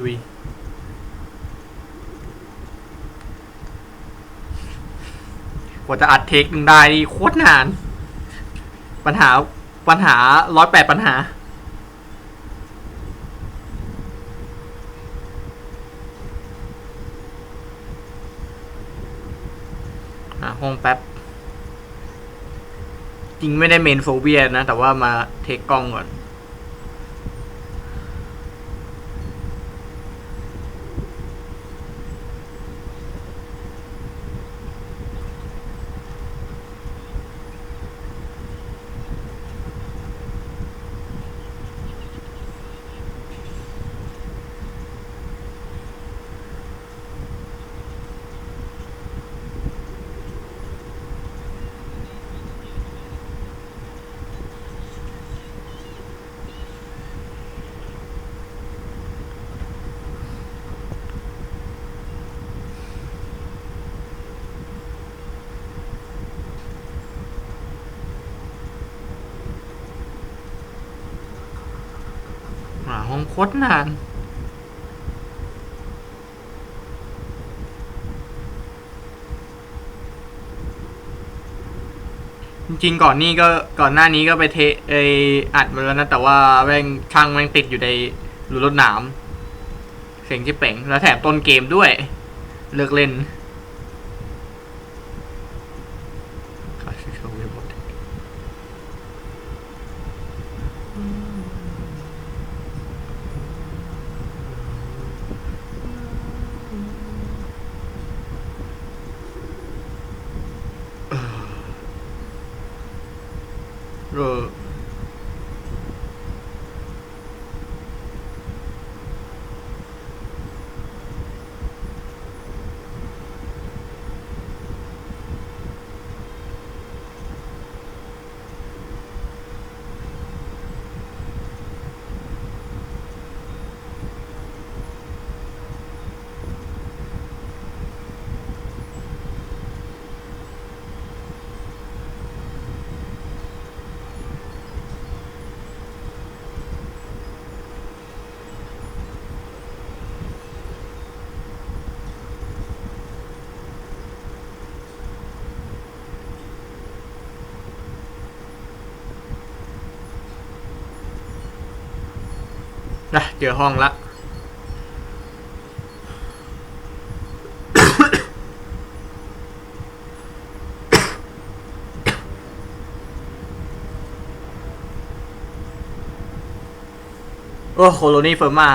ลุยกว่าจะอัดเทคหนึ่งได้นี่โคตรนาน ปัญหาปัญหาร้อยแปดปัญหาหาห้องแป๊บ จริงไม่ได้เมนโฟเบียนะ แต่ว่ามาเทคกล้องก่อน ห้องโคตรนานจริงก่อนนี้ก็ก่อนหน้านี้ก็ไปเทไออัดมาแล้วนะ แต่ว่าแม่งช่างแม่งติดอยู่ในรูรถหนาม เสียงที่เป่งแล้วแถมต้นเกมด้วย เลิกเล่น เนะเจอห้องละโอ้โคโลนีเฟอร์มา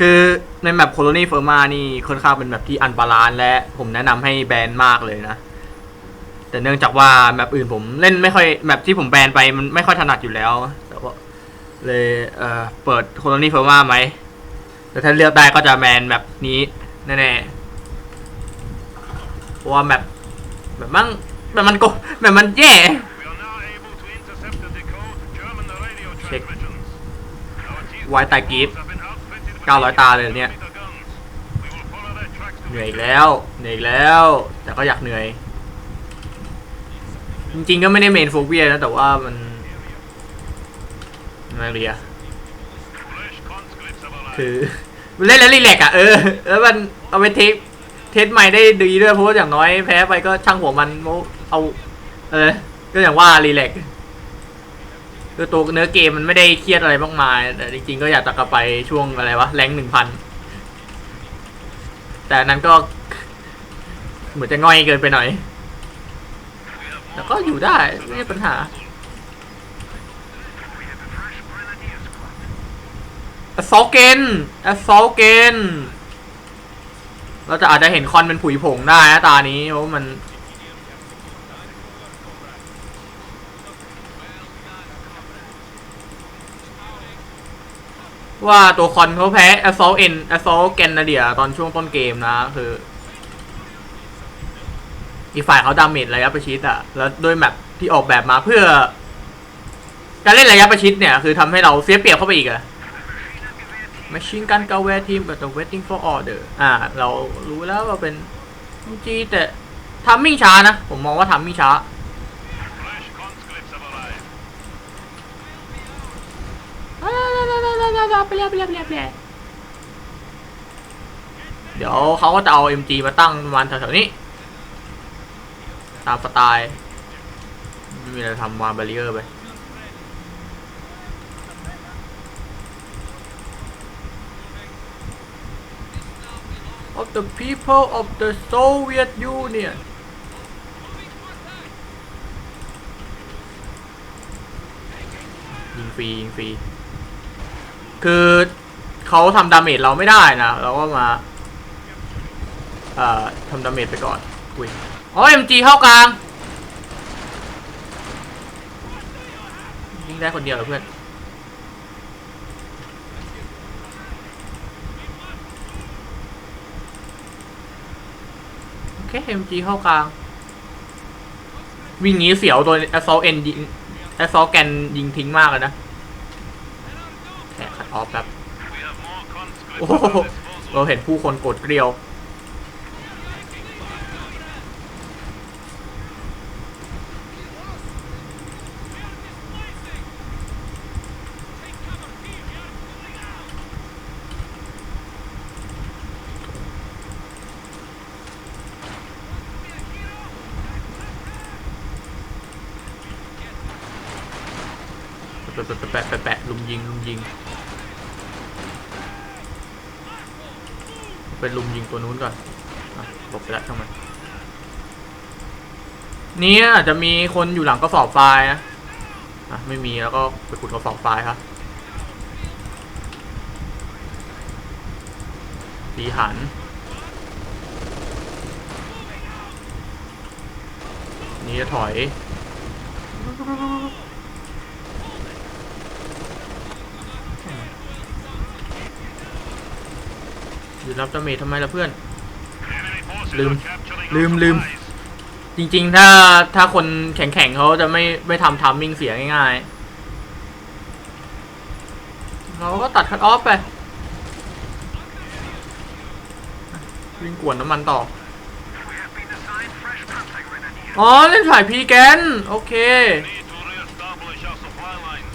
คือในแมปโคโลนีเฟอร์มานี่ค่อนข้างเป็นแบบที่อันบาลานและผมแนะนำให้แบนมากเลยนะ แต่เนื่องจากว่าแมปอื่นผมเล่นไม่ค่อยแมปที่ผมแบนไปมันไม่ค่อยถนัดอยู่แล้ว เลยเอ่อเปิดโคโลนีเฟอร์มาไหมแต่ถ้าเลือกได้ก็จะแมนแมปนี้แน่ๆเพราะว่าแมปแบบมันแบบมันโกแบบมันแย่ We are now able to intercept and decode German radio Check. transmissions. Our T-7 Why tai kịp? have been outfitted with 900 ตาเลยเนี่ย เหนื่อยอีกแล้ว เหนื่อยอีกแล้ว แต่ก็อยากเหนื่อย จริงๆก็ไม่ได้เมนโฟเบียนะ แต่ว่ามัน มาเรีย คือเล่นแล้วรีแลกอะเออ แล้วมันเอาไปเทสเทสใหม่ได้ดีด้วยเพราะว่าอย่างน้อยแพ้ไปก็ช่างหัวมันเอา เออ ก็อย่างว่ารีแลกคือตัวเนื้อเกมมันไม่ได้เครียดอะไรมากมายแต่จริงๆก็อยากจะกลับไปช่วงอะไรวะแรงหนึ่งพันแต่นนั้นก็ เหมือนจะง่อยเกินไปหน่อยแต่ก็อยู่ได้ไม่ใช่ปัญหา อสซอลเกนอสซอลเกนเราจะอาจจะเห็นคอนเป็นผุยผงได้นะตานี้เพราะมันว่าตัวคอนเขาแพ้ Assault N Assault g a n n a d i a ตอนช่วงต้นเกมนะ คือ อีกฝ่ายเขาดาเมจระยะประชิดอะแล้วด้วยแมปที่ออกแบบมาเพื่อ การเล่นระยะประชิดเนี่ย คือทำให้เราเสียเปรียบเข้าไปอีกอะ Machine Gun g a w a r Team but the waiting for order อ่า เรารู้แล้วว่าเป็นจีแต่ทำมิ่งช้านะ ผมมองว่าทำมิ่งช้า ไปแล้วไปแล้วไปแล้วไปแล้วเดี๋ยวเขาก็จะเอา MG มาตั้งมาณแถวๆนี้ ตามสไตล์ ไม่มีอะไรทำวางบารีเออร์ไป of the people of the Soviet Union ยิงฟรียิงฟรี คือเขาทำดาเมจเราไม่ได้นะ เราก็มา เอ่อทำดาเมจไปก่อนอุ้ยอ๋อ MG เข้ากลาง ยิงได้คนเดียวเหรอเพื่อน โอเค MG เข้ากลาง วิ่งหนีเสียวตัว Assault N ยิงแอสโซแกนยิงทิ้งมากเลยนะแค่คัดออฟแบบโอ้โหเราเห็นผู้คนกดเกลียวะแปะแปะแปะแปะลุมยิงลุมยิง ไปลุมยิงตัวนู้นก่อนอะหลบไปแล้วช่างมันนี่อาจจะมีคนอยู่หลังกระสอบทรายนะอะไม่มีแล้วก็ไปขุดกระสอบทรายครับตีหัน นี่จะถอย อยู่รับดาเมจทำไมล่ะเพื่อน Enemy forces Lườm. are capturing Lườm, our lườm. supplies. จริง ๆ ถ้าถ้าคนแข็งๆเขาจะไม่ไม่ทำทามมิ่งเสียง่ายๆ เราก็ตัดคัดออฟไป วิ่งกวนน้ำมันต่อ We have been assigned fresh contact grenadiers. อ๋อ เล่นฝ่ายพีแกน โอเค Need to re-establish our supply lines.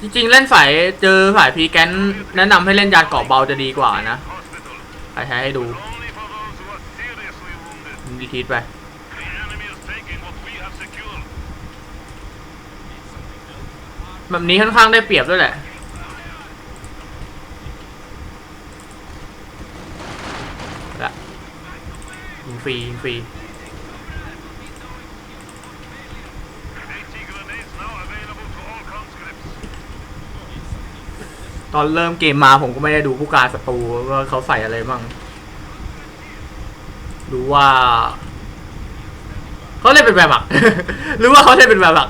จริงๆ เล่นฝ่ายเจอฝ่ายพีแกนแนะนำให้เล่นยานเกราะเบาจะดีกว่านะ ใช้ให้ดูดีทีไปแบบนี้ค่อนข้างได้เปรียบด้วยแหละ ละยิงฟรียิงฟรี 80 grenades now available to all conscripts. ตอนเริ่มเกมมาผมก็ไม่ได้ดูผู้การศัตรูว่าเขาใส่อะไรบ้างรู้ว่าเขาเล่นเป็นแบบหมักรู้ว่าเขาเล่นเป็นแบบหมัก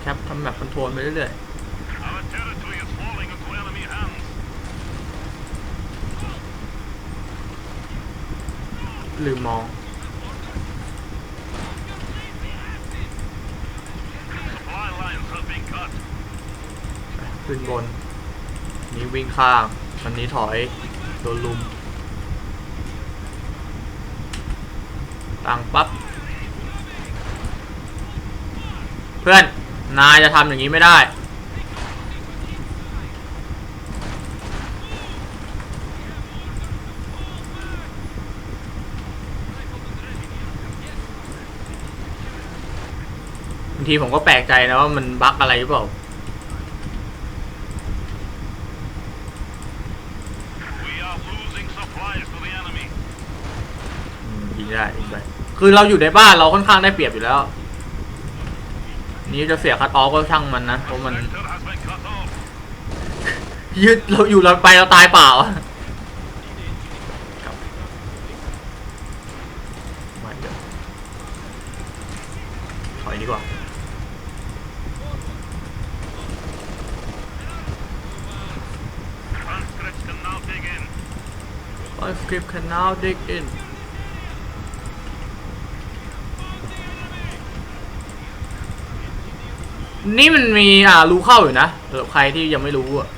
แคปทำแบบคอนโทรลไปเรื่อยๆลืมมอง ขึ้นบน นี้วิ่งข้างอันนี้ถอยโดนลุมตั้งปั๊บเพื่อน นายจะทำอย่างนี้ไม่ได้ บางทีผมก็แปลกใจนะว่ามันบั๊กอะไรหรือเปล่า We are losing supplies to the enemy. อืมยิงได้ยิงไป คือเราอยู่ในบ้านเราค่อนข้างได้เปรียบอยู่แล้ว นี่จะเสียคัดออฟก็ช่างมันนะเพราะมัน ยึดเราอยู่เราไปเราตายเปล่าครับไม่เดี๋ยวถอยดีกว่า Conscripts can now dig in. Conscript can now dig in นี่มันมีอ่ารูเข้าอยู่นะสำหรับใครที่ยังไม่รู้อะ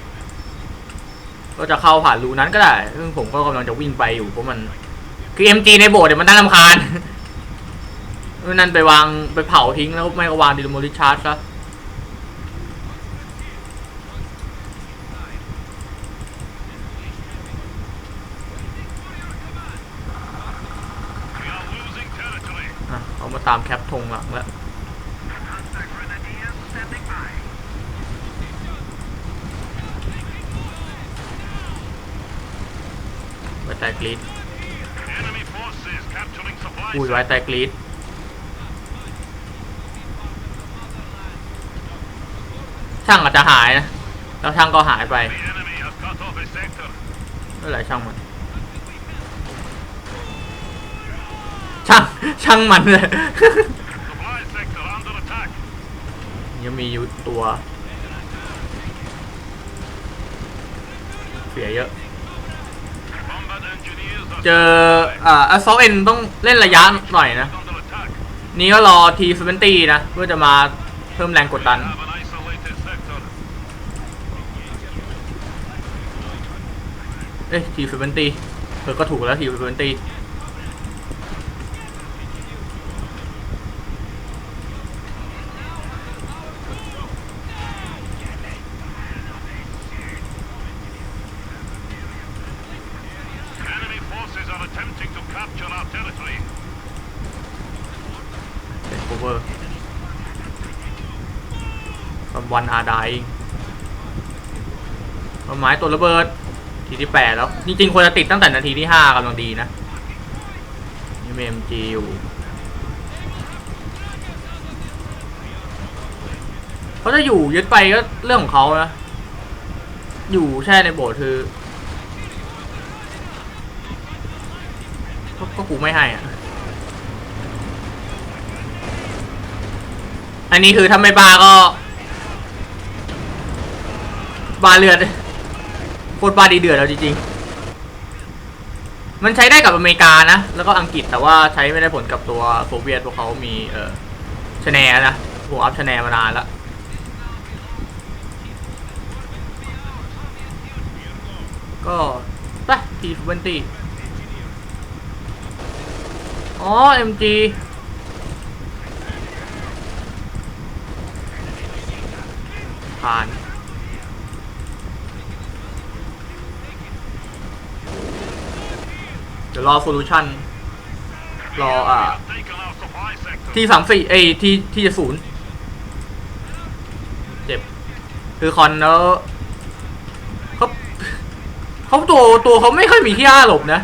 ก็จะเข้าผ่านรูนั้นก็ได้ซึ่งผมก็กำลังจะวิ่งไปอยู่เพราะมัน คือ MG ในโบสถ์เนี่ยมันน่ารำคาญนั่นไปวางไปเผาทิ้งแล้วไม่ก็วางดิโมลิชาร์จซะ We are losing territory. อะเขามาตามแคปธงหลังแล้ว ไว้แต่กรีด Enemy forces capturing supply อุ้ยไว้แต่กรีดช่างอาจจะหายนะ แล้วช่างก็หายไป The enemy has cut off a sector. ไม่เป็นไรช่างมัน ช่าง ช่างมันเลย Supply sector under attack. ยังมีอยู่ตัว เสียเยอะ เจออ่าแอสซอลเอ็นต้องเล่นระยะหน่อยนะ นี่ก็รอทีสเนตีนะ เพื่อจะมาเพิ่มแรงกดดัน เอ้ะทีสเนตีเออก็ถูกแล้วทีสเนตี forces are attempting to capture our territory. เป็น cover someone are dying ไม้ตัวระเบิดทีที่แปดแล้ว จริงๆควรจะติดตั้งแต่นาทีที่ห้ากำลังดีนะนี่เมมจีอยู่เขาจะอยู่ยึดไปก็เรื่องของเขานะ อยู่แช่ในโบสถ์คือก็กูไม่ให้อะ อันนี้คือถ้าไม่บาก็บาเลือด โคตรบาดีเดือดแล้วจริงๆ มันใช้ได้กับอเมริกานะ แล้วก็อังกฤษแต่ว่าใช้ไม่ได้ผลกับตัวโซเวียตพวกเขามีเออชแนร์นะผมอัพชแนร์มานานแล้วก็ไปทีเวนตี้อ๋อ MG ผ่าน เดี๋ยวรอโซลูชันรออ่าที่สามสี่เอที่ที่จะศูนย์เจ็บ คือคอนแล้วเขาเขาตัวตัวเขาไม่ค่อยมีที่อ้าหลบนะ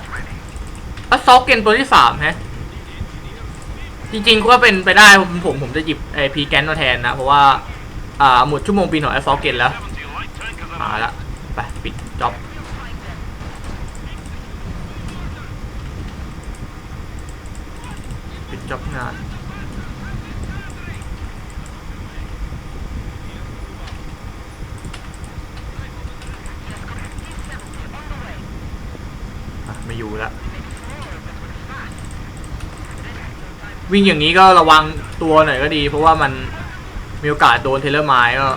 อัสซอกเกนตัวที่สามฮะจริงๆก็เป็นไปได้ผมผมผมจะหยิบไอพีแกนมาแทนนะ เพราะว่า อ่าหมดชั่วโมงปีนของอัสซอกเกนแล้ว70 light tankers มาละ ไป ปิดจ็อบ ปิดจ็อบงาน อะไม่อยู่แล้ว วิ่งอย่างนี้ก็ระวังตัวหน่อยก็ดี เพราะว่ามันมีโอกาสโดนเทเลอร์ไมล์ก็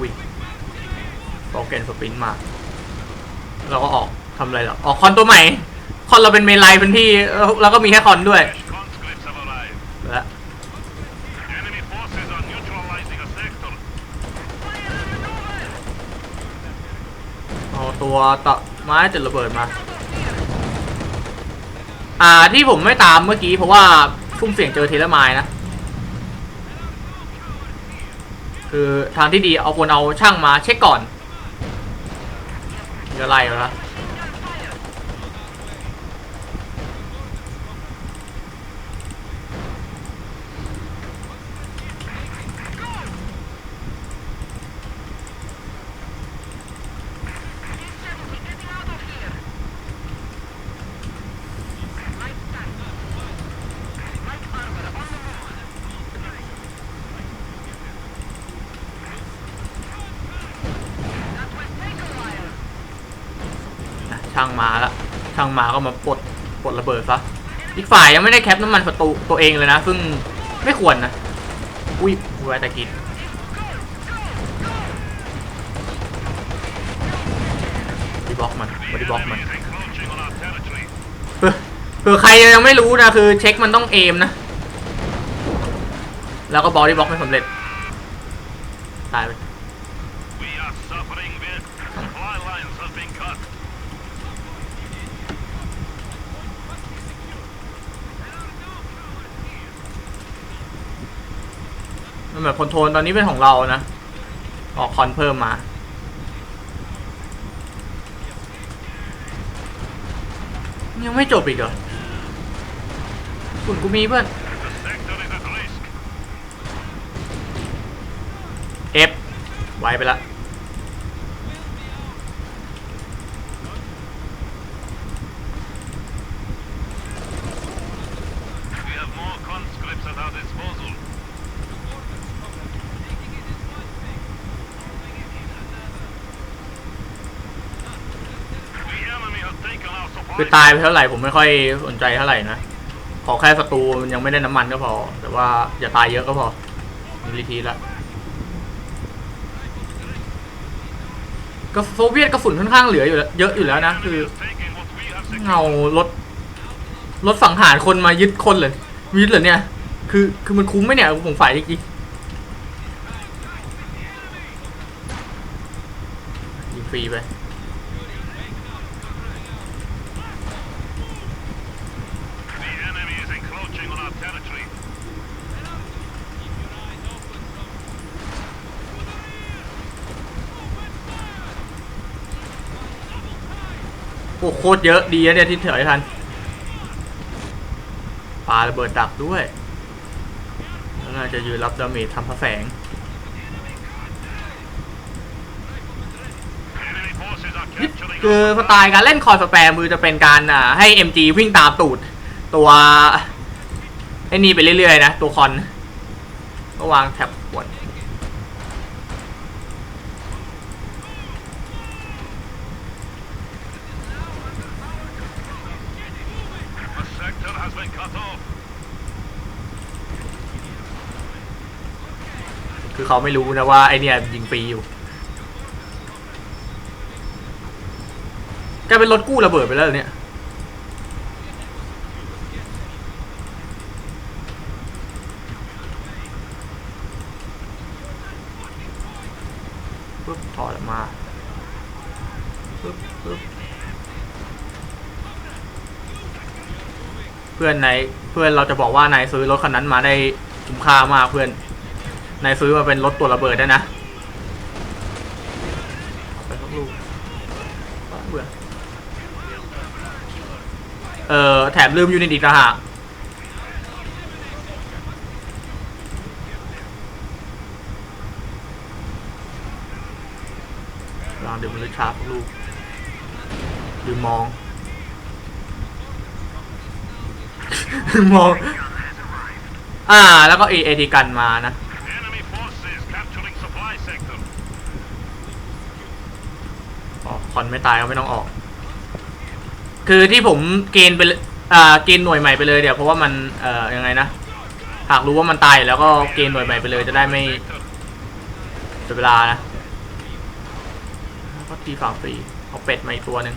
วิ่งโปรแกรมสปรินต์มา เราก็ออกทำอะไรหรอออกคอนตัวใหม่ คอนเราเป็นเมนไลน์เป็นที่แล้วก็มีแค่คอนด้วยแล้วเอาตัวต่อไม้จุดระเบิดมา อ่าที่ผมไม่ตามเมื่อกี้เพราะว่าฟุ่มเสียงเจอเทเลมายนะ คือทางที่ดีเอาคนเอาช่างมาเช็คก่อนจะไล่แล้ว ช่างมาแล้วช่างมาก็มาปลดปลดระเบิดซะอีกฝ่ายยังไม่ได้แคปน้ำมันประตูตัวเองเลยนะ ซึ่งไม่ควรนะ อุ้ยไว้แต่กินบอดี้บล็อกมันบอดี้บล็อกมันเฮ้ยเผื่อใครยังไม่รู้นะ คือเช็คมันต้องเอมนะ แล้วก็บอดี้บล็อกไม่สำเร็จ ตายไป มันแบบคอนโทรลตอนนี้เป็นของเรานะ ออกคอนเพิ่มมายังไม่จบอีกเหรอคุณกูมีเพื่อน The sector is at risk. F ไว้ไปละ We have more conscripts at our disposal. The enemy has taken our คือตายไปเท่าไหร่ผมไม่ค่อยสนใจเท่าไหร่นะ ขอแค่ศัตรูมันยังไม่ได้น้ำมันก็พอ แต่ว่าอย่าตายเยอะก็พอมิลิทีละก็โซเวียตกระสุนค่อนข้างเหลืออยู่แล้วเยอะอยู่แล้วนะ คือเงารถรถสังหารคนมายึดคนเลยยึดเหรอเนี่ย คือคือมันคุ้มไหมเนี่ยผมฝ่ายจริงๆยิงฟรีไป The enemy is encroaching on our territory. โอ้โคตรเยอะดีนะเนี่ยที่เถอยทันปาระเบิดดักด้วยแล้วน่าจะยืนรับดาเมจทำพระแสงคือสไตล์การเล่นคอร์สแปรมือจะเป็นการอ่าให้ MG วิ่งตามตูด ตัวไอ้นี่ไปเรื่อยๆนะ ตัวคอนก็วางแท็บกด The sector has been cut off. คือเขาไม่รู้นะว่าไอเนี่ยยิงฟรีอยู่กลายเป็นรถกู้ระเบิดไปแล้วเหรอเนี่ยปึ๊บถอดออกมาปึ๊บปึ๊บเพื่อนไหนเพื่อนเราจะบอกว่านายซื้อรถคันนั้นมาได้คุ้มค่ามากเพื่อนนายซื้อมาเป็นรถตัวระเบิดได้นะไปสักลูกเบื่อเออแถมลืมยูนิตอีกต่างหากลองเดี๋ยวมันเลยชาร์จลูกลืมมอง ลื มมอง อ่า แล้วก็เอเอทีกันมานะ Enemy forces capturing supply sector. อ๋อคอนไม่ตายก็ไม่ต้องออก คือที่ผมเกณฑ์ไปเลยอ่า เกณฑ์หน่วยใหม่ไปเลยเดี๋ยวเพราะว่ามันเอ่อยังไงนะ หากรู้ว่ามันตายแล้วก็เกณฑ์หน่วยใหม่ไปเลยจะได้ไม่ Sector. เสียเวลานะแล้วก็ทีฝั่งฟรีเอาเป็ดมาอีกตัวหนึ่ง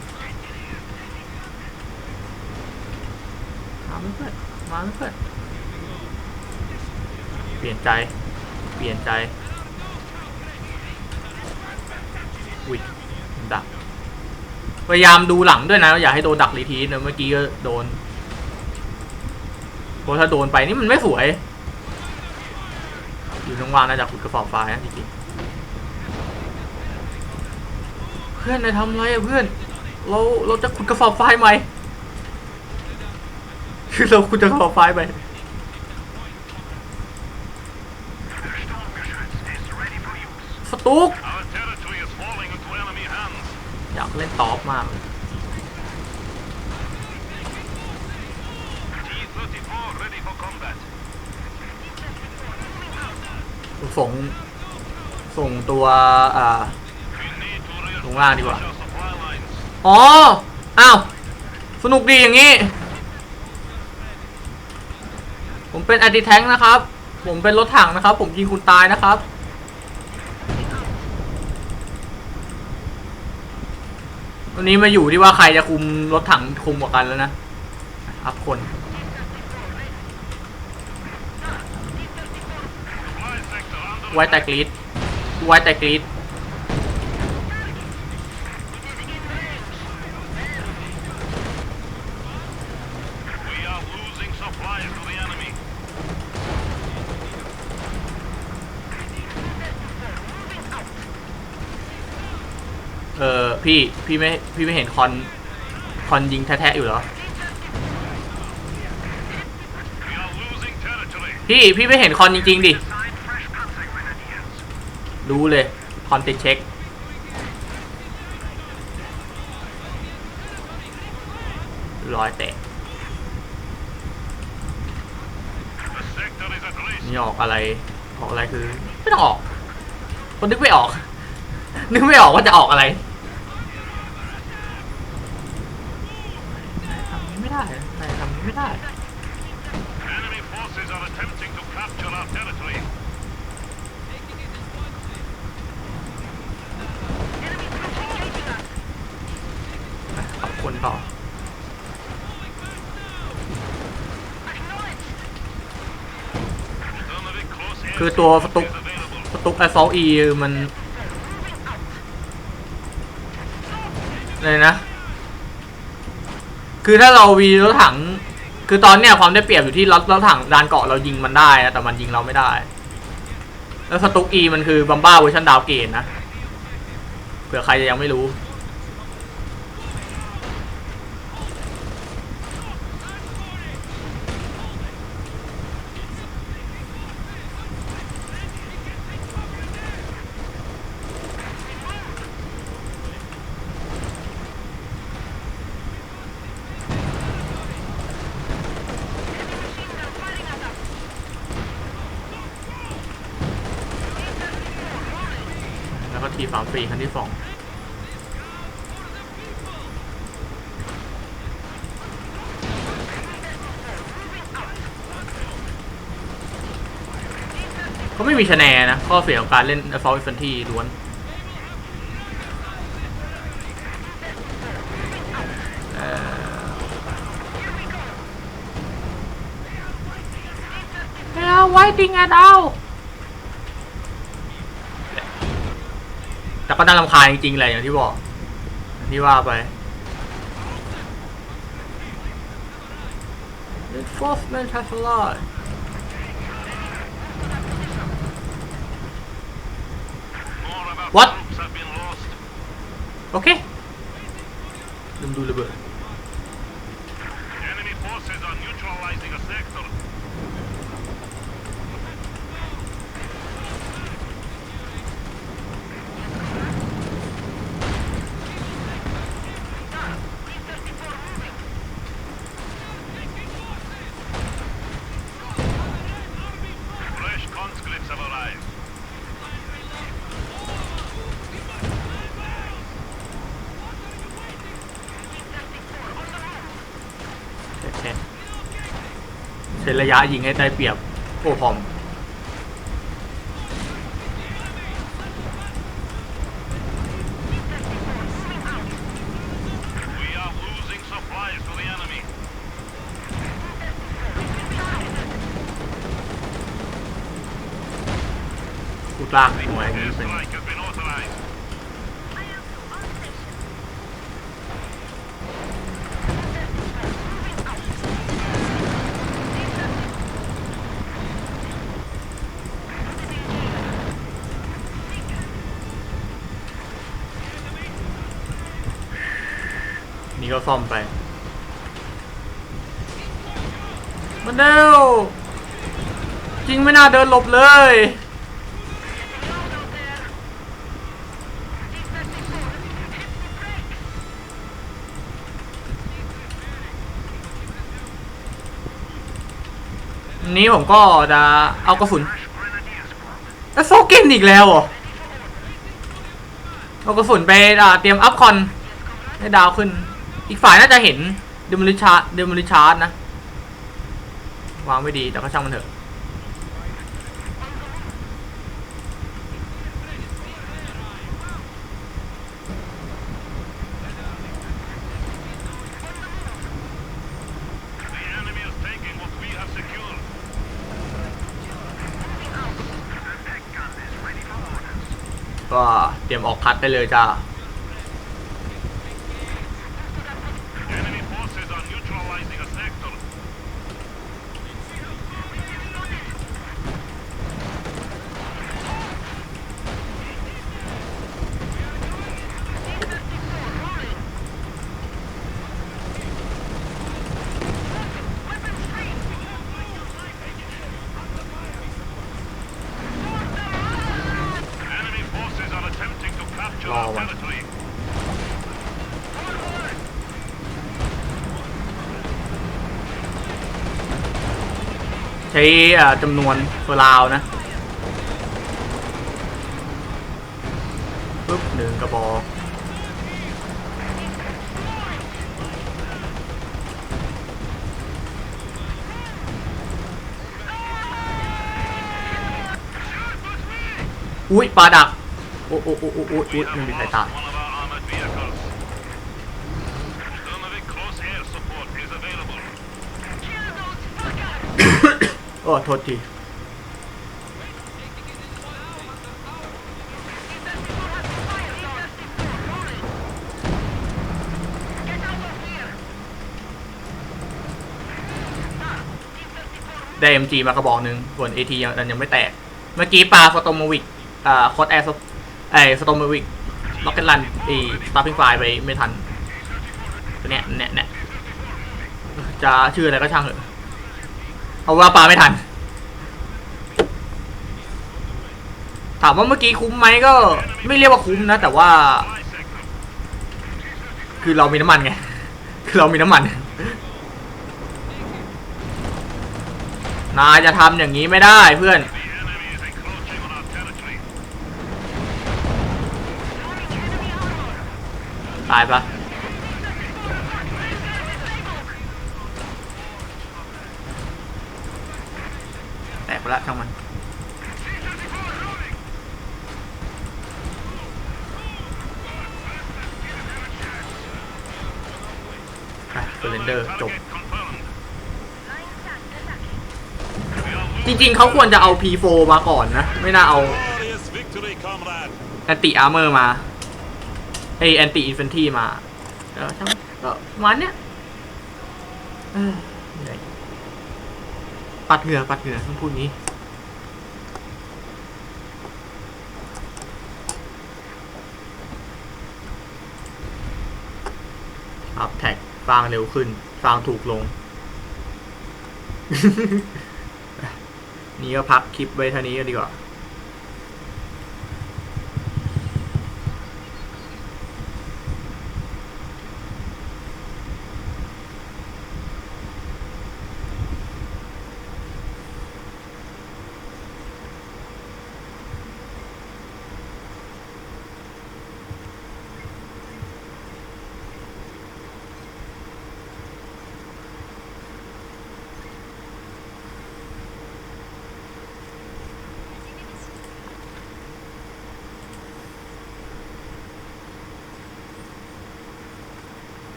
มา ไม่เพื่อนมาไม่เพื่อนเปลี่ยนใจ เปลี่ยนใจวิดักพยายามดูหลังด้วยนะ อย่าให้โดนดักรีทีนะเมื่อกี้ก็โดนเพราะถ้าโดนไปนี่มันไม่สวย อยู่ตรงวางน่าจะขุดกระสอบทรานะจริงๆเพื่อนนายทำไรอะเพื่อน เราเราจะขุดกระสอบทรายใหม่ คือเราขุดกระสอบทรายไปสตุก Our territory is falling into enemy hands. อยากเล่นตอฟมากเลย T-34 ready for combat. ส่งส่งตัวอ่า We need to ลงล่างดีกว่า reinforce our supply lines. อ๋อ อ้าว สนุกดีอย่างนี้ ผมเป็นอ t ติแทงนะครับ ผมเป็นรถถังนะครับ ผมยิงคุณตายนะครับ วันนี้มาอยู่ที่ว่าใครจะคุมรถถังคุมกว่ากันแล้วนะ อัพคน ไว้แต่กรีดไว้แต่กรีด We are losing supplies to the enemy. เออพี่พี่ไม่พี่ไม่เห็นคอนคอนยิงแท้ๆอยู่เหรอพี่พี่ไม่เห็นคอนจริงๆดิรู้เลยคอนติดเช็คร้อยแตก The sector is at risk. นี่ออกอะไรออกอะไรคือ ไม่ต้องออกคนนึกไม่ออก นึกไม่ออกว่าจะออกอะไรทำนี้ ไม่ได้ใครทำนี้ไม่ได้ Enemy forces are attempting to capture our territory. ขอบคุณต่อ Alternative close air คือตัวส support ตุก is available. สตุกไอซอลอีมันเลยนะ คือถ้าเราวีรถถัง คือตอนเนี้ยความได้เปรียบอยู่ที่รถรถถังดานเกาะเรายิงมันได้นะแต่มันยิงเราไม่ได้ แล้วสตุกอีมันคือบัมบ้าเวอร์ชันดาวเกตนะเผื่อใครจะยังไม่รู้ แล้วก็ทีสามสี่คันที่สอง เขา ไม่มีชแนร์นะ ข้อเสียของการเล่น Assault Infantry ล้วนเอ่อ They are waiting at all แต่ก็น่ารำคาญจริงๆแหละอย่างที่บอกอย่างที่ว่าไป Enforcement has a lot โอเคลืมดูระเบิด Enemy forces are neutralizing a sector. 'Fresh conscripts have arrived. แค่ เซนระยะยิงให้ได้เปรียบ โอ้พอมผู้ลากหน่วยนี้เป็น ซ่อมไป มันเร็ว จริงไม่น่าเดินหลบเลย นี้ผมก็จะเอากระสุนแล้วโซเกนอีกแล้วเหรอเอากระสุนไปเตรียมอัพคอนให้ดาวขึ้น อีกฝ่ายน่าจะเห็นเดมลิชาร์ดเดมลิชาร์ดนะ วางไม่ดีแต่ก็ช่างมันเถอะ ก็เตรียมออกคัดได้เลยจ้า ใช้จำนวนเฟอร์ราวนะปึ๊บหนึ่งกระบอกอุ้ยปลาดัก โอ้โอ้โอ้โอ้โอ้ย have ไม่มีใครตาย one of our armored vehicles. Sturmovik close air support is available. โอ้โทษทีได้ MG มากระบอกหนึ่งส่วน AT ยังยังไม่แตก เมื่อกี้ปลาสโตมวิกอ่าคอสแอร์ไอสโตมวิกล็อกเก็ตลันไอสตาร์พิงไฟไปไม่ทันเนี้ยเนี่ยเนี่ยจะชื่ออะไรก็ช่างเถอะ เอาว่าปลาไม่ทัน ถามว่าเมื่อกี้คุ้มไหมก็ไม่เรียกว่าคุ้มนะ แต่ว่า คือเรามีน้ำมันไง คือเรามีน้ำมัน นายจะทำอย่างนี้ไม่ได้เพื่อนตายปะแตกไปละช่างมัน ไปเฟร นเดอร์จบ Target confirmed. จริงๆเขาควรจะเอา P4 มาก่อนนะ ไม่น่าเอา Glorious victory, comrade. แอนติอาร์เมอร์มาไอแอนติอินฟันทีมาเออช่างมันก็ประมาณเนี้ยเออเหนื่อยปัดเหงื่อปัดเหงื่อต้องพูดงี้อัพแท็ก ฟางเร็วขึ้น ฟางถูกลง นี่ก็พักคลิปไว้เท่านี้ก็ดีกว่า